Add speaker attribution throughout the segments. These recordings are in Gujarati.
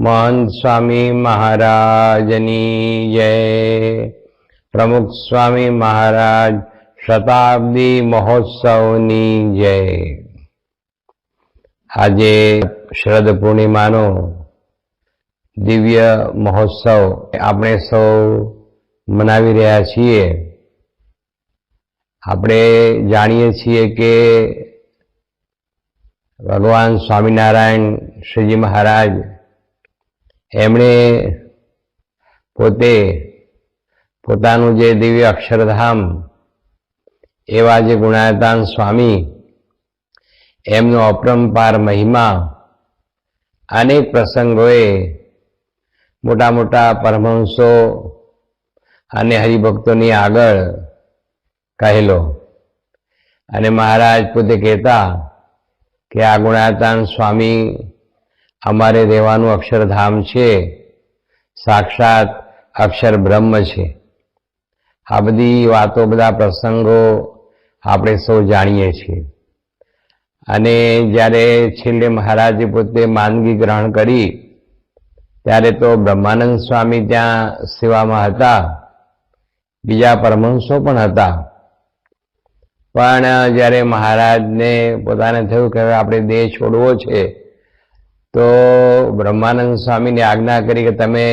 Speaker 1: મહંત સ્વામી મહારાજની જય. પ્રમુખ સ્વામી મહારાજ શતાબ્દી મહોત્સવની જય. આજે શરદ પૂર્ણિમાનો દિવ્ય મહોત્સવ આપણે સૌ મનાવી રહ્યા છીએ. આપણે જાણીએ છીએ કે ભગવાન સ્વામિનારાયણ શ્રીજી મહારાજ એમણે પોતે પોતાનું જે દિવ્ય અક્ષરધામ, એવા જે ગુણાયતાન સ્વામી, એમનો અપરંપાર મહિમા, અનેક પ્રસંગોએ મોટા મોટા પરમહંસો અને હરિભક્તોની આગળ કહેલો. અને મહારાજ પોતે કહેતા કે આ ગુણાતાન સ્વામી અમારે રહેવાનું અક્ષરધામ છે. સાક્ષાત અક્ષર બ્રહ્મ છે. આ બધી વાતો, બધા પ્રસંગો આપણે સૌ જાણીએ છીએ. અને જ્યારે છેલ્લે મહારાજે પોતે માંદગી ગ્રહણ કરી, ત્યારે તો બ્રહ્માનંદ સ્વામી ત્યાં સેવામાં હતા. બીજા પરમહંસો પણ હતા. પણ જ્યારે મહારાજને પોતાને થયું કે હવે આપણે દેહ છોડવો છે તો બ્રહ્માનંદ સ્વામીને આજ્ઞા કરી કે તમે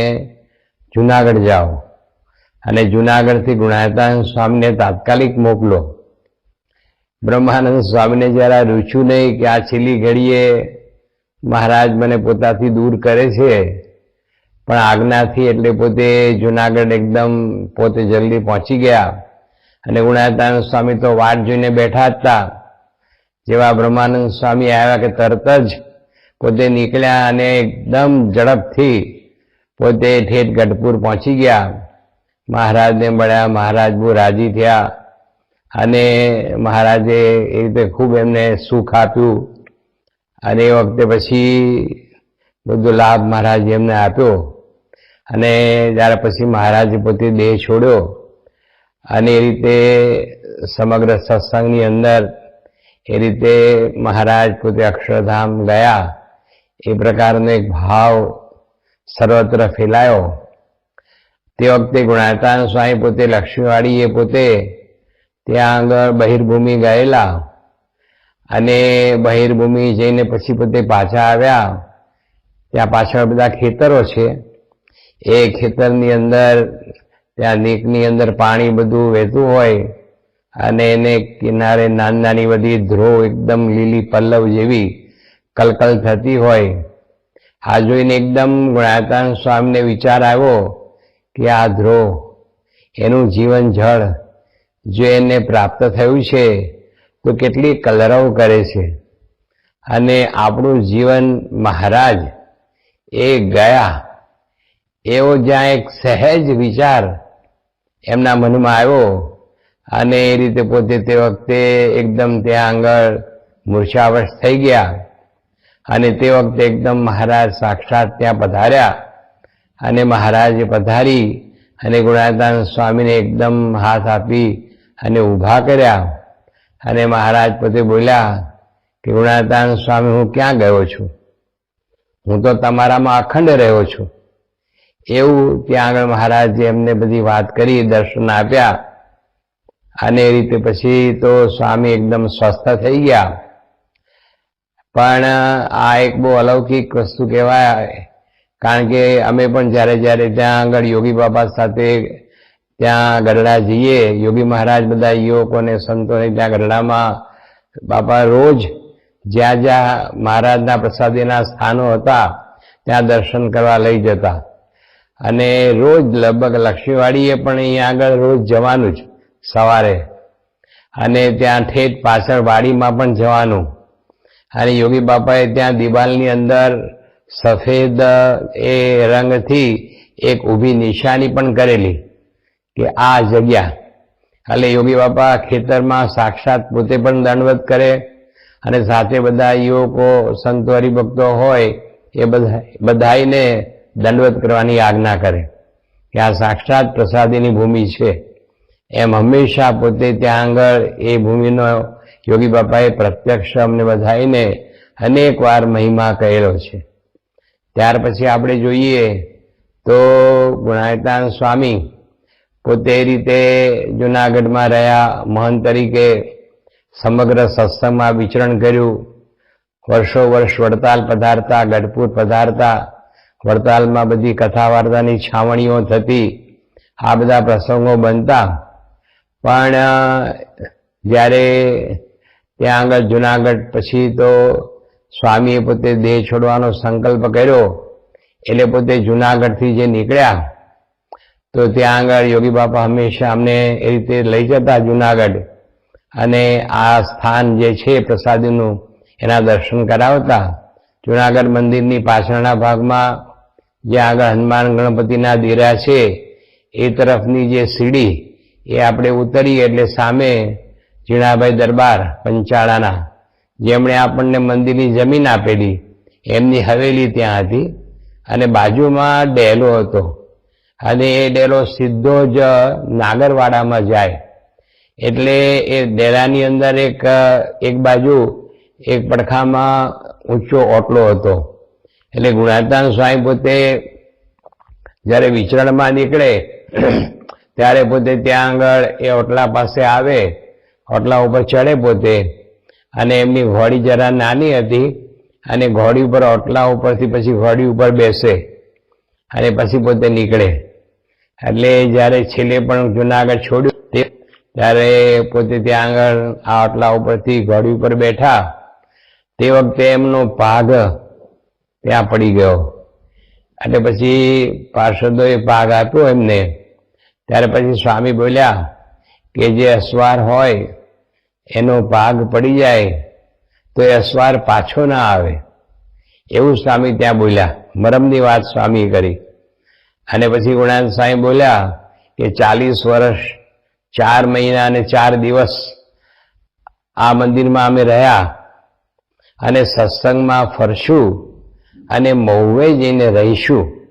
Speaker 1: જુનાગઢ જાઓ. અને જુનાગઢથી ગુણાયતાનંદ સ્વામીને તાત્કાલિક મોકલો. બ્રહ્માનંદ સ્વામીને જરા રૂચ્યું નહીં કે આ છેલ્લી ઘડીએ મહારાજ મને પોતાથી દૂર કરે છે. પણ આજ્ઞાથી એટલે પોતે જુનાગઢ એકદમ પોતે જલ્દી પહોંચી ગયા. અને ગુણાયતાનંદ સ્વામી તો વાટ જોઈને બેઠા હતા. જેવા બ્રહ્માનંદ સ્વામી આવ્યા કે તરત જ પોતે નીકળ્યા અને એકદમ ઝડપથી પોતે ઠેઠ ગઢપુર પહોંચી ગયા. મહારાજને મળ્યા, મહારાજ બહુ રાજી થયા અને મહારાજે એ રીતે ખૂબ એમને સુખ આપ્યું અને એ વખતે પછી બધો લાભ મહારાજે એમને આપ્યો અને ત્યાર પછી મહારાજે પોતે દેહ છોડ્યો અને એ રીતે સમગ્ર સત્સંગની અંદર એ રીતે મહારાજ પોતે અક્ષરધામ ગયા. એ પ્રકારનો એક ભાવ સર્વત્ર ફેલાયો. તે વખતે ગુણાતાન સ્વામી પોતે લક્ષ્મીવાડી એ પોતે ત્યાં આગળ બહિર્ભૂમિ ગયેલા અને બહિર્ભૂમિ જઈને પછી પોતે પાછા આવ્યા. ત્યાં પાછળ બધા ખેતરો છે. એ ખેતરની અંદર, ત્યાં નીકની અંદર પાણી બધું વહેતું હોય અને એને કિનારે નાની નાની બધી ધ્રો એકદમ લીલી પલ્લવ જેવી કલકલ થતી હોય. આ જોઈને એકદમ ગુણાતાન સ્વામીને વિચાર આવ્યો કે આ ધ્રો એનું જીવન જળ જો એને પ્રાપ્ત થયું છે, તો કેટલી કલરવ કરે છે. અને આપણું જીવન મહારાજ એ ગયા, એવો જ્યાં એક સહેજ વિચાર એમના મનમાં આવ્યો અને એ રીતે પોતે તે વખતે એકદમ ત્યાં આગળ મૂર્છાવશ થઈ ગયા. અને તે વખતે એકદમ મહારાજ સાક્ષાત ત્યાં પધાર્યા અને મહારાજે પધારી અને ગુણાદાન સ્વામીને એકદમ હાથ આપી અને ઊભા કર્યા. અને મહારાજ પોતે બોલ્યા કે ગુણાદાન સ્વામી, હું ક્યાં ગયો છું? હું તો તમારામાં અખંડ રહ્યો છું. એવું ત્યાં આગળ મહારાજે એમને બધી વાત કરી, દર્શન આપ્યા. અને એ રીતે પછી તો સ્વામી એકદમ સ્વસ્થ થઈ ગયા. પણ આ એક બહુ અલૌકિક વસ્તુ કહેવાય. કારણ કે અમે પણ જ્યારે જ્યારે ત્યાં આગળ યોગી બાબા સાથે ત્યાં ગરડા જઈએ, યોગી મહારાજ બધા યુવકોને સંતોને ત્યાં ગરડામાં બાપા રોજ જ્યાં જ્યાં મહારાજના પ્રસાદીના સ્થાનો હતા, ત્યાં દર્શન કરવા લઈ જતા. અને રોજ લગભગ લક્ષ્મીવાડીએ પણ અહીંયા આગળ રોજ જવાનું જ, સવારે. અને ત્યાં ઠેઠ પાછળ વાડીમાં પણ જવાનું. અને યોગી બાપાએ ત્યાં દિવાલની અંદર સફેદ એ રંગથી એક ઊભી નિશાની પણ કરેલી કે આ જગ્યા. એટલે યોગી બાપા ખેતરમાં સાક્ષાત પોતે પણ દંડવત કરે અને સાથે બધા યુવકો, સંતો, હરિભક્તો હોય એ બધા બધાઈને દંડવત કરવાની આજ્ઞા કરે કે આ સાક્ષાત પ્રસાદીની ભૂમિ છે. એમ હંમેશા પોતે ત્યાં આગળ એ ભૂમિનો યોગી બાપાએ પ્રત્યક્ષ અમને બધાઈને અનેક વાર મહિમા કહેલો છે. ત્યાર પછી આપણે જોઈએ તો ગુણાયતાન સ્વામી પોતે રીતે જુનાગઢમાં રહ્યા, મહંત તરીકે સમગ્ર સત્સંગમાં વિચરણ કર્યું. વર્ષો વર્ષ વડતાલ પધારતા, ગઢપુર પધારતા, વડતાલમાં બધી કથા વાર્તાની છાવણીઓ થતી, આ બધા પ્રસંગો બનતા. પણ જ્યારે ત્યાં આગળ જુનાગઢ પછી તો સ્વામીએ પોતે દેહ છોડવાનો સંકલ્પ કર્યો. એટલે પોતે જુનાગઢથી જે નીકળ્યા, તો ત્યાં આગળ યોગી બાપા હંમેશા અમને એ રીતે લઈ જતા જુનાગઢ. અને આ સ્થાન જે છે પ્રસાદીનું, એના દર્શન કરાવતા. જુનાગઢ મંદિરની પાછળના ભાગમાં જ્યાં આગળ હનુમાન ગણપતિના દીરા છે, એ તરફની જે સીડી, એ આપણે ઉતરીએ એટલે સામે ઝીણાભાઈ દરબાર પંચાળાના, જેમણે આપણને મંદિરની જમીન આપેલી, એમની હવેલી ત્યાં હતી અને બાજુમાં ડેલો હતો. અને એ ડેલો સીધો જ નાગરવાડામાં જાય. એટલે એ ડેરાની અંદર એક એક બાજુ એક પડખામાં ઊંચો ઓટલો હતો. એટલે ગુણાતાન સ્વામી પોતે જ્યારે વિચરણમાં નીકળે, ત્યારે પોતે ત્યાં આગળ એ ઓટલા પાસે આવે ઓટલા ઉપર ચડે પોતે. અને એમની ઘોડી જરા નાની હતી અને ઘોડી ઉપર ઓટલા ઉપરથી પછી ઘોડી ઉપર બેસે અને પછી પોતે નીકળે. એટલે જ્યારે છેલ્લે પણ જુનાગઢ છોડ્યું તે ત્યારે પોતે ત્યાં આગળ આ ઓટલા ઉપરથી ઘોડી ઉપર બેઠા. તે વખતે એમનો ભાગ ત્યાં પડી ગયો. એટલે પછી પાર્ષદોએ ભાગ આપ્યો એમને. ત્યારે પછી સ્વામી બોલ્યા કે જે અસવાર હોય એનો ભાગ પડી જાય, તો એ અસવાર પાછો ના આવે. એવું સ્વામી ત્યાં બોલ્યા. મરમની વાત સ્વામી કરી. અને પછી ગુણાન સ્વામી બોલ્યા કે ચાલીસ વર્ષ, ચાર મહિના અને ચાર દિવસ આ મંદિરમાં અમે રહ્યા અને સત્સંગમાં ફરશું અને મહુવે જઈને રહીશું.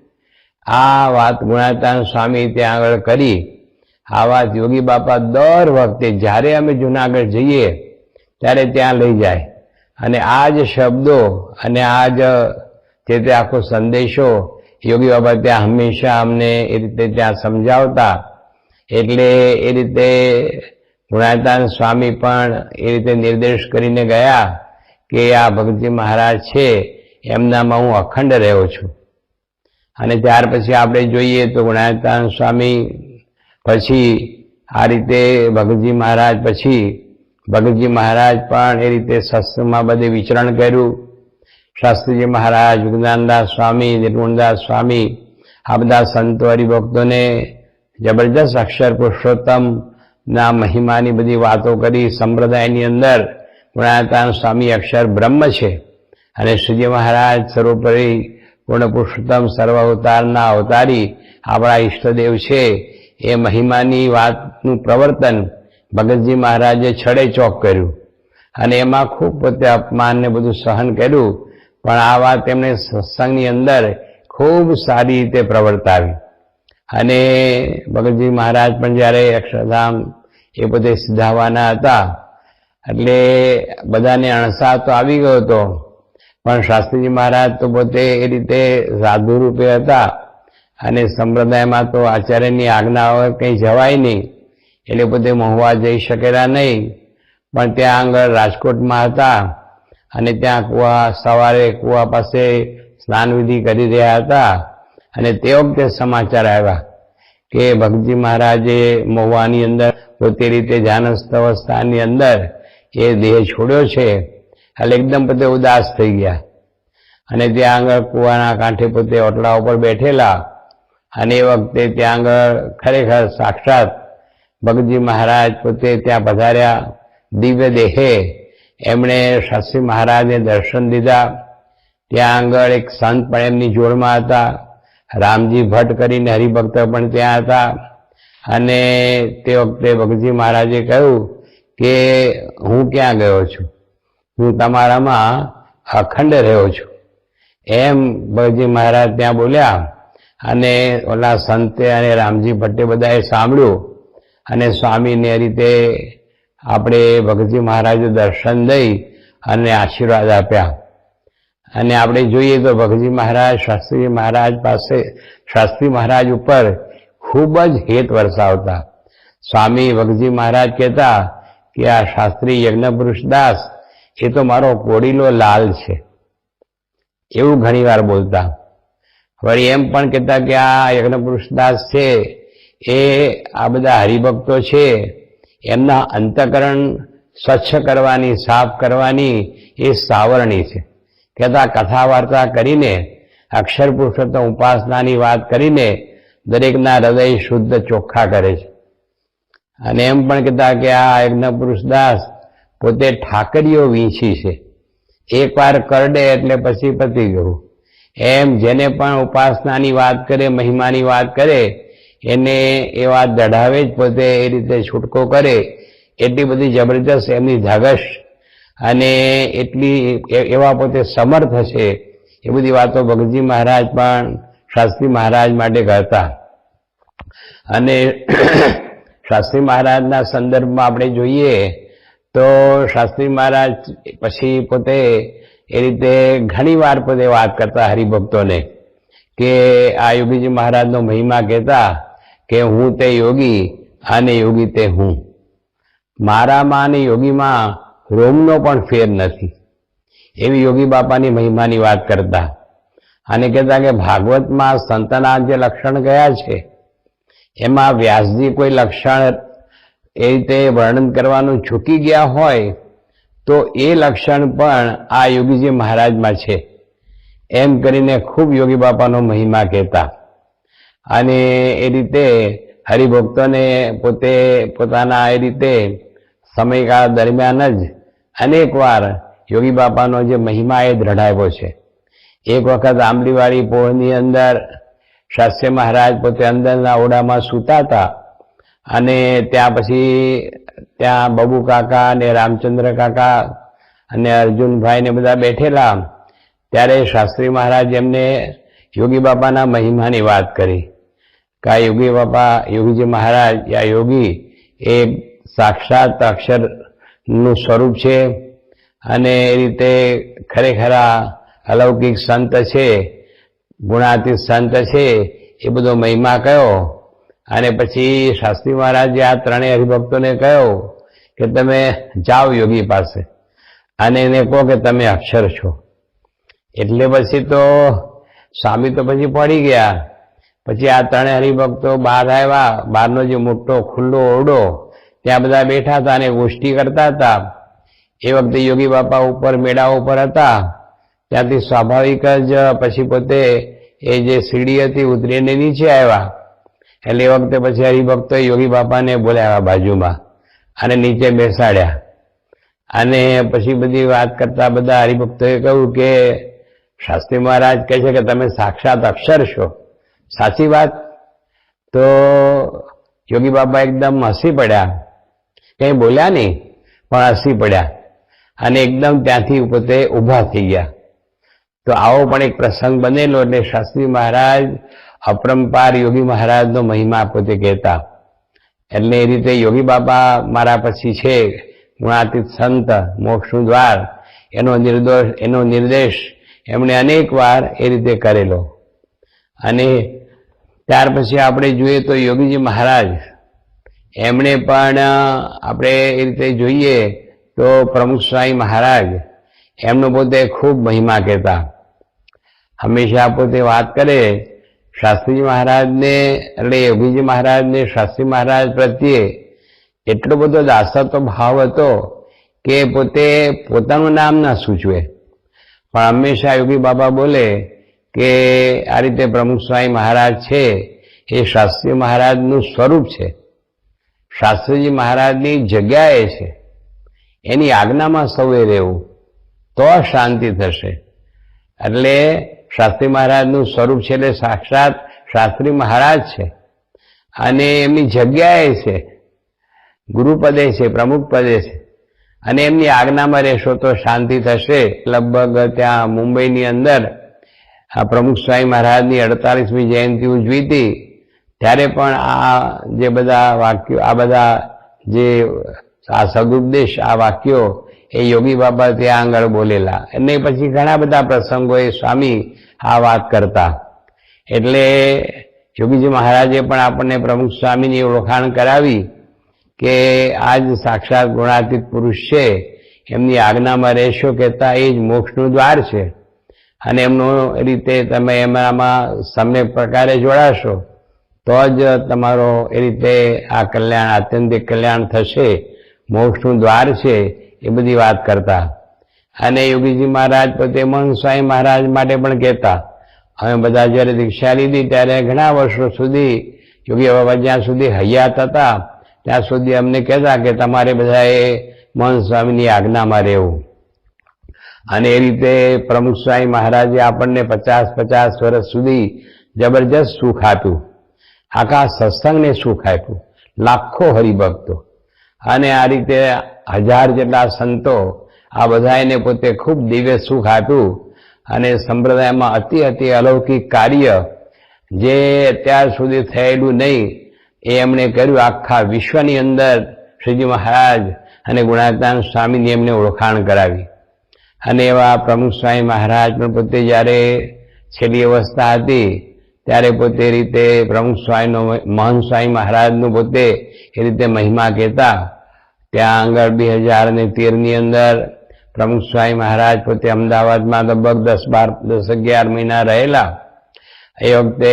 Speaker 1: આ વાત ગુણાતાન સ્વામી ત્યાં આગળ કરી. આ વાત યોગી બાપા દર વખતે જ્યારે અમે જુનાગઢ જઈએ, ત્યારે ત્યાં લઈ જાય. અને આ જ શબ્દો અને આ જ જે તે આખો સંદેશો યોગી બાબા ત્યાં હંમેશા અમને એ રીતે ત્યાં સમજાવતા. એટલે એ રીતે ગુણાતાન સ્વામી પણ એ રીતે નિર્દેશ કરીને ગયા કે આ ભગતજી મહારાજ છે, એમનામાં હું અખંડ રહ્યો છું. અને ત્યાર પછી આપણે જોઈએ તો ગુણાતાન સ્વામી પછી આ રીતે ભગતજી મહારાજ પછી ભગતજી મહારાજ પણ એ રીતે શસ્ત્રમાં બધે વિચરણ કર્યું. શાસ્ત્રીજી મહારાજ, વિજ્ઞાનદાસ સ્વામી, નિર્ગુણદાસ સ્વામી, આ બધા સંતો હરિભક્તોને જબરજસ્ત અક્ષર પુરુષોત્તમ ના મહિમાની બધી વાતો કરી. સંપ્રદાયની અંદર ગુણાતાન સ્વામી અક્ષર બ્રહ્મ છે અને શ્રીજી મહારાજ સર્વોપરી પૂર્ણ પુરુષોત્તમ સર્વ અવતારના અવતારી આપણા ઈષ્ટદેવ છે. એ મહિમાની વાતનું પ્રવર્તન ભગતજી મહારાજે છડે ચોક કર્યું. અને એમાં ખૂબ પોતે અપમાન ને બધું સહન કર્યું. પણ આ વાત તેમણે સત્સંગની અંદર ખૂબ સારી રીતે પ્રવર્તાવી. અને ભગતજી મહારાજ પણ જ્યારે અક્ષરધામ એ બધે સિધાવાના હતા, એટલે બધાને અણસા તો આવી ગયો હતો. પણ શાસ્ત્રીજી મહારાજ તો પોતે એ રીતે સાધુ રૂપે હતા. અને સંપ્રદાયમાં તો આચાર્યની આજ્ઞા હોય, કંઈ જવાય નહીં. એટલે બધે મહુવા જઈ શકેલા નહીં. પણ ત્યાં આગળ રાજકોટમાં હતા અને ત્યાં કુવા, સવારે કુવા પાસે સ્નાન વિધિ કરી રહ્યા હતા. અને તે વખતે સમાચાર આવ્યા કે ભગતજી મહારાજે મહુવાની અંદર પોતે રીતે ધ્યાનસ્થ અવસ્થાની અંદર એ દેહ છોડ્યો છે. એટલે એકદમ પોતે ઉદાસ થઈ ગયા. અને ત્યાં આગળ કુવાના કાંઠે પોતે ઓટલા ઉપર બેઠેલા. અને એ વખતે ત્યાં આગળ ખરેખર સાક્ષાત ભગતજી મહારાજ પોતે ત્યાં પધાર્યા. દિવ્ય દેહે એમણે શાસ્ત્રી મહારાજને દર્શન દીધા. ત્યાં આગળ એક સંત પણ એમની જોડમાં હતા. રામજી ભટ્ટ કરીને હરિભક્ત પણ ત્યાં હતા. અને તે વખતે ભગતજી મહારાજે કહ્યું કે હું ક્યાં ગયો છું? હું તમારામાં અખંડ રહ્યો છું. એમ ભગતજી મહારાજ ત્યાં બોલ્યા અને ઓલા સંતે અને રામજી ભટ્ટે બધાએ સાંભળ્યું અને સ્વામીને રીતે આપણે ભગતજી મહારાજે દર્શન દઈ અને આશીર્વાદ આપ્યા. અને આપણે જોઈએ તો ભગતજી મહારાજ શાસ્ત્રી મહારાજ પાસે, શાસ્ત્રી મહારાજ ઉપર ખૂબ જ હેત વરસાવતા. સ્વામી ભગતજી મહારાજ કહેતા કે આ શાસ્ત્રી યજ્ઞપુરુષ દાસ, એ તો મારો કોડીલો લાલ છે. એવું ઘણીવાર બોલતા. વળી એમ પણ કહેતા કે આ યજ્ઞપુરુષદાસ છે, એ આ બધા હરિભક્તો છે, એમના અંતકરણ સ્વચ્છ કરવાની, સાફ કરવાની એ સાવરણી છે. કહેતા કથા વાર્તા કરીને, અક્ષર પુરુષોત્તમ ઉપાસનાની વાત કરીને દરેકના હૃદય શુદ્ધ ચોખ્ખા કરે છે. અને એમ પણ કહેતા કે આ યજ્ઞ પુરુષદાસ પોતે ઠાકરીઓ વીંછી છે. એકવાર કરડે એટલે પછી પતી ગયું. એમ જેને પણ ઉપાસનાની વાત કરે, મહિમાની વાત કરે, એને એ વાત દઢાવે જ પોતે એ રીતે છૂટકો કરે, એટલી બધી જબરજસ્ત એમની ધગશ અને એટલી એવા પોતે સમર્થ હશે, એ બધી વાતો ભગતજી મહારાજ પણ શાસ્ત્રી મહારાજ માટે કરતા. અને શાસ્ત્રી મહારાજના સંદર્ભમાં આપણે જોઈએ તો શાસ્ત્રી મહારાજ પછી પોતે એ રીતે ઘણી વાર પોતે વાત કરતા હરિભક્તોને કે આ યોગીજી મહારાજનો મહિમા કહેતા કે હું તે યોગી અને યોગી તે હું. મારામાં અને યોગીમાં રોમનો પણ ફેર નથી. એવી યોગી બાપાની મહિમાની વાત કરતા અને કહેતા કે ભાગવતમાં સંતના જે લક્ષણ ગયા છે, એમાં વ્યાસજી કોઈ લક્ષણ એ રીતે વર્ણન કરવાનું ચૂકી ગયા હોય તો એ લક્ષણ પણ આ યોગીજી મહારાજમાં છે. એમ કરીને ખૂબ યોગી બાપાનો મહિમા કહેતા. અને એ રીતે હરિભક્તોને પોતે પોતાના એ રીતે સમયગાળા દરમિયાન જ અનેકવાર યોગી બાપાનો જે મહિમા એ દ્રઢાવ્યો છે. એક વખત આંબલીવાળી પોળની અંદર શાસ્ત્રી મહારાજ પોતે અંદરના ઓડામાં સૂતા હતા અને ત્યાં પછી ત્યાં બબુ કાકા અને રામચંદ્ર કાકા અને અર્જુનભાઈ ને બધા બેઠેલા. ત્યારે શાસ્ત્રી મહારાજ એમને યોગી બાપાના મહિમાની વાત કરી. કે આ યોગી બાપા, યોગીજી મહારાજ આ યોગી, એ સાક્ષાત અક્ષરનું સ્વરૂપ છે અને એ રીતે ખરેખર અલૌકિક સંત છે, ગુણાતીત સંત છે, એ બધો મહિમા કયો? અને પછી શાસ્ત્રી મહારાજે આ ત્રણેય હરિભક્તોને કહ્યો કે તમે જાઓ યોગી પાસે. અને એને કહો કે તમે અક્ષર છો. એટલે પછી તો સ્વામી તો પછી પડી ગયા. પછી આ ત્રણેય હરિભક્તો બહાર આવ્યા. બહારનો જે મોટો ખુલ્લો ઓરડો, ત્યાં બધા બેઠા હતા અને ગોષ્ઠી કરતા હતા. એ વખતે યોગી બાપા ઉપર મેળા ઉપર હતા. ત્યાંથી સ્વાભાવિક જ પછી પોતે એ જે સીડી હતી ઉતરીને નીચે આવ્યા. એટલે એ વખતે પછી હરિભક્તો યોગી બાપાને બોલાવ્યા બાજુમાં અને નીચે બેસાડ્યા. અને પછી બધી વાત કરતા બધા હરિભક્તોએ કહ્યું કે શાસ્ત્રી મહારાજ કહે છે કે તમે સાક્ષાત અક્ષર છો. સાચી વાત? તો યોગી બાબા એકદમ હસી પડ્યા. કંઈ બોલ્યા નહીં, પણ હસી પડ્યા અને એકદમ ત્યાંથી પોતે ઊભા થઈ ગયા. તો આવો પણ એક પ્રસંગ બનેલો એટલે શાસ્ત્રી મહારાજ અપરંપાર યોગી મહારાજનો મહિમા પોતે કહેતા. એટલે એ રીતે યોગી બાપા મારા પછી છે, ગુણાતીત સંત, મોક્ષનું દ્વાર. એનો નિર્દોષ, એનો નિર્દેશ એમણે અનેક વાર એ રીતે કરેલો. અને ત્યાર પછી આપણે જોઈએ તો યોગીજી મહારાજ, એમણે પણ આપણે એ રીતે જોઈએ તો પ્રમુખ સ્વામી મહારાજ એમનો પોતે ખૂબ મહિમા કહેતા. હંમેશા પોતે વાત કરે શાસ્ત્રીજી મહારાજને, એટલે યોગીજી મહારાજને, શાસ્ત્રી મહારાજ પ્રત્યે એટલો બધો દાસતો ભાવ હતો કે પોતે પોતાનું નામ ના સૂચવે. પણ હંમેશા યોગી બાબા બોલે કે આ રીતે પ્રમુખ સ્વામી મહારાજ છે, એ શાસ્ત્રી મહારાજનું સ્વરૂપ છે. શાસ્ત્રીજી મહારાજની જગ્યાએ છે. એની આજ્ઞામાં સૌએ રહેવું. તો શાંતિ થશે. એટલે શાસ્ત્રી મહારાજનું સ્વરૂપ છે એટલે સાક્ષાત શાસ્ત્રી મહારાજ છે. અને એમની જગ્યાએ છે, ગુરુપદે છે પ્રમુખ પદે છે. અને એમની આજ્ઞામાં રહેશો તો શાંતિ થશે. લગભગ ત્યાં મુંબઈની અંદર આ પ્રમુખ સ્વામી મહારાજની અડતાલીસમી જયંતિ ઉજવી હતી. ત્યારે પણ આ જે બધા વાક્યો, આ બધા જે આ સદુપદેશ, આ વાક્યો એ યોગી બાબા ત્યાં આગળ બોલેલા. અને પછી ઘણા બધા પ્રસંગોએ સ્વામી આ વાત કરતા. એટલે યોગીજી મહારાજે પણ આપણને પ્રમુખ સ્વામીની ઓળખાણ કરાવી કે આ જ સાક્ષાત ગુણાતીત પુરુષ છે. એમની આજ્ઞામાં રહેશો કહેતા એ જ મોક્ષનું દ્વાર છે. અને એમનું રીતે તમે એમનામાં સમ્યક પ્રકારે જોડાશો, તો જ તમારો એ રીતે આ કલ્યાણ, આત્યંતિક કલ્યાણ થશે. મોક્ષનું દ્વાર છે, એ બધી વાત કરતા. અને યોગીજી મહારાજ પોતે મન સ્વામી મહારાજ માટે પણ કહેતા. અમે બધા જ્યારે દીક્ષા લીધી ત્યારે ઘણા વર્ષો સુધી યોગી બાબા જ્યાં સુધી હયાત હતા, ત્યાં સુધી અમને કહેતા કે તમારે બધાએ મહન સ્વામીની આજ્ઞામાં રહેવું. અને એ રીતે પ્રમુખ સ્વામી મહારાજે આપણને પચાસ પચાસ વર્ષ સુધી જબરજસ્ત સુખ આપ્યું. આખા સત્સંગને સુખ આપ્યું. લાખો હરિભક્તો. અને આ રીતે હજાર જેટલા સંતો આ બધાને પોતે ખૂબ દિવ્ય સુખ આપ્યું અને સંપ્રદાયમાં અતિ અતિ અલૌકિક કાર્ય જે અત્યાર સુધી થયેલું નહીં, એ એમણે કર્યું. આખા વિશ્વની અંદર શ્રીજી મહારાજ અને ગુણાતાન સ્વામીની એમને ઓળખાણ કરાવી. અને એવા પ્રમુખ સ્વામી મહારાજ પણ પોતે જ્યારે છેલ્લી અવસ્થા હતી, ત્યારે પોતે રીતે પ્રમુખ સ્વામીનો મહન સ્વામી મહારાજનું પોતે એ રીતે મહિમા કહેતા. ત્યાં આગળ બે હજાર ને તેરની અંદર પ્રમુખ સ્વામી મહારાજ પોતે અમદાવાદમાં લગભગ દસ બાર, દસ અગિયાર મહિના રહેલા. એ વખતે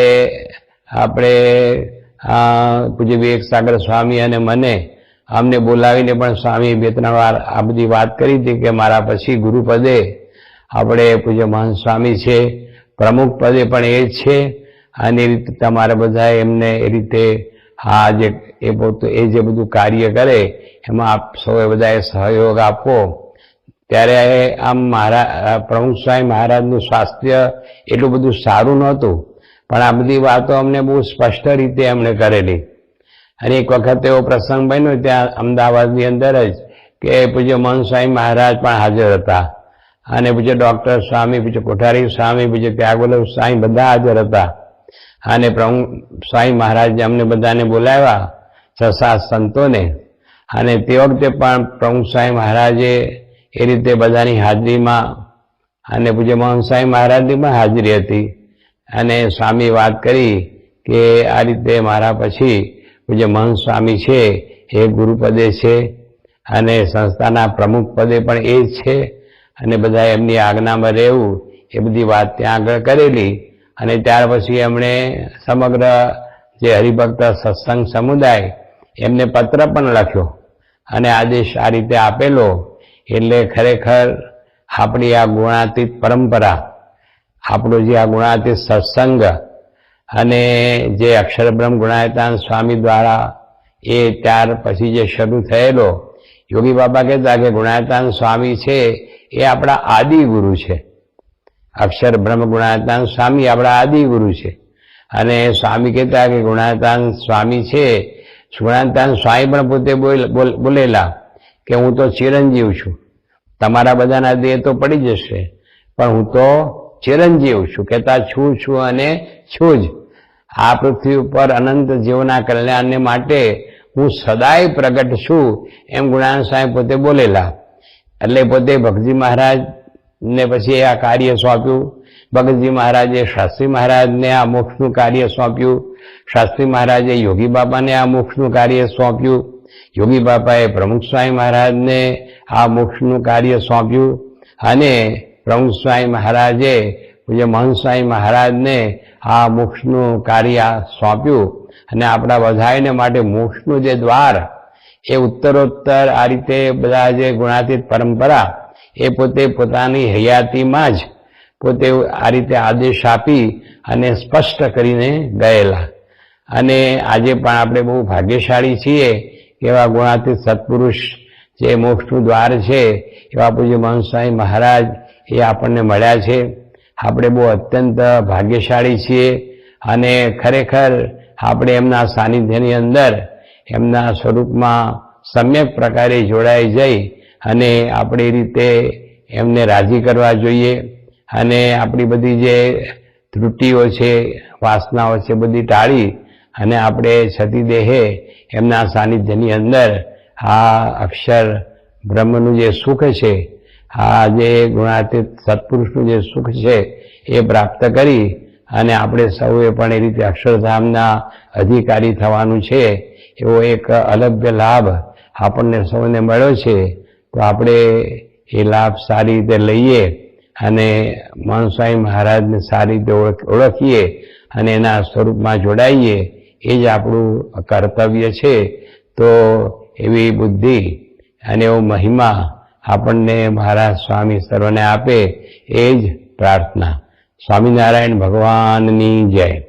Speaker 1: આપણે પૂજ્ય વિવેક સાગર સ્વામી અને મને અમને બોલાવીને પણ સ્વામી બે ત્રણ વાર આ બધી વાત કરી હતી કે મારા પછી ગુરુપદે આપણે પૂજ્ય મહંત સ્વામી છે, પ્રમુખ પદે પણ એ છે, અને એ રીતે તમારે બધા એમને એ રીતે આ જે, એ પોતે, એ જે બધું કાર્ય કરે, એમાં આપ સૌએ બધાએ સહયોગ આપવો ત્યારે આમ મહારાજ પ્રમુખ સ્વામી મહારાજનું સ્વાસ્થ્ય એટલું બધું સારું નહોતું. પણ આ બધી વાતો અમને બહુ સ્પષ્ટ રીતે એમણે કરેલી. અને એક વખત એવો પ્રસંગ બન્યો ત્યાં અમદાવાદની અંદર જ કે પૂજ્ય મન સ્વામી મહારાજ પણ હાજર હતા. અને પૂજ્ય ડૉક્ટર સ્વામી, પૂજ્ય કોઠારી સ્વામી, પૂજ્ય ત્યાગવલ્લભ સ્વામી બધા હાજર હતા. અને પ્રમુખ સ્વામી મહારાજે અમને બધાને બોલાવ્યા છ સાત સંતોને. અને તે વખતે પણ પ્રમુખ સ્વામી મહારાજે એ રીતે બધાની હાજરીમાં અને પૂજ્ય મોહન સ્વામી મહારાજની પણ હાજરી હતી. અને સ્વામી વાત કરી કે આ રીતે મારા પછી પૂજ્ય મહંત સ્વામી છે, એ ગુરુપદે છે અને સંસ્થાના પ્રમુખ પદે પણ એ જ છે. અને બધા એમની આજ્ઞામાં રહેવું, એ બધી વાત ત્યાં આગળ કરેલી. અને ત્યાર પછી એમણે સમગ્ર જે હરિભક્ત સત્સંગ સમુદાય, એમને પત્ર પણ લખ્યો. અને આદેશ આ રીતે આપેલો એટલે ખરેખર આપણી આ ગુણાતીત પરંપરા, આપણો જે આ ગુણાતીત સત્સંગ અને જે અક્ષરબ્રહ્મ ગુણાયતાન સ્વામી દ્વારા એ ત્યાર પછી જે શરૂ થયેલો, યોગી બાબા કહેતા કે ગુણાયતાન સ્વામી છે એ આપણા આદિ ગુરુ છે. અક્ષર બ્રહ્મ ગુણાયતાન સ્વામી આપણા આદિ ગુરુ છે. અને સ્વામી કહેતા કે ગુણાયતાન સ્વામી છે, ગુણાયતાન સ્વામી પણ પોતે બોલેલા. કે હું તો ચિરંજીવ છું. તમારા બધાના દેહ તો પડી જશે, પણ હું તો ચિરંજીવ છું. કહેતા છું છું અને છું જ. આ પૃથ્વી ઉપર અનંત જીવના કલ્યાણને માટે હું સદાય પ્રગટ છું, એમ ગુણાન સાહેબ પોતે બોલેલા. એટલે પોતે ભગતજી મહારાજને પછી આ કાર્ય સોંપ્યું. ભગતજી મહારાજે શાસ્ત્રી મહારાજને આ મોક્ષનું કાર્ય સોંપ્યું. શાસ્ત્રી મહારાજે યોગી બાબાને આ મોક્ષનું કાર્ય સોંપ્યું. યોગી બાપાએ પ્રમુખ સ્વામી મહારાજને આ મોક્ષનું કાર્ય સોંપ્યું અને પ્રમુખ સ્વામી મહારાજે પૂજ્ય મહંત સ્વામી મહારાજને આ મોક્ષનું કાર્ય સોંપ્યું અને આપણા બધાને માટે મોક્ષનું જે દ્વાર એ ઉત્તરોત્તર આ રીતે બધા જે ગુણાતીત પરંપરા એ પોતે પોતાની હયાતીમાં જ પોતે આ રીતે આદેશ આપી અને સ્પષ્ટ કરીને ગયેલા. અને આજે પણ આપણે બહુ ભાગ્યશાળી છીએ એવા ગુણાતીત સત્પુરુષ જે મોક્ષનું દ્વાર છે, એવા પૂજ્ય મહંસાઈ મહારાજ એ આપણને મળ્યા છે. આપણે બહુ અત્યંત ભાગ્યશાળી છીએ અને ખરેખર આપણે એમના સાનિધ્યની અંદર એમના સ્વરૂપમાં સમ્યક પ્રકારે જોડાઈ જઈ અને આપણી રીતે એમને રાજી કરવા જોઈએ અને આપણી બધી જે ત્રુટિઓ છે, વાસનાઓ છે, બધી ટાળી અને આપણે સતીદેહે એમના સાનિધ્યની અંદર આ અક્ષર બ્રહ્મનું જે સુખ છે, આ જે ગુણાતીત સત્પુરુષનું જે સુખ છે એ પ્રાપ્ત કરી અને આપણે સૌએ પણ એ રીતે અક્ષરધામના અધિકારી થવાનું છે, એવો એક અલભ્ય લાભ આપણને સૌને મળ્યો છે, તો આપણે એ લાભ સારી રીતે લઈએ અને મનસ્વામી મહારાજને સારી રીતે ઓળખીએ અને એના સ્વરૂપમાં જોડાઈએ એ જ આપણું કર્તવ્ય છે. તો એવી બુદ્ધિ અને એવો મહિમા આપણને મહારાજ સ્વામી સર્વને આપે એ જ પ્રાર્થના. સ્વામિનારાયણ ભગવાનની જય.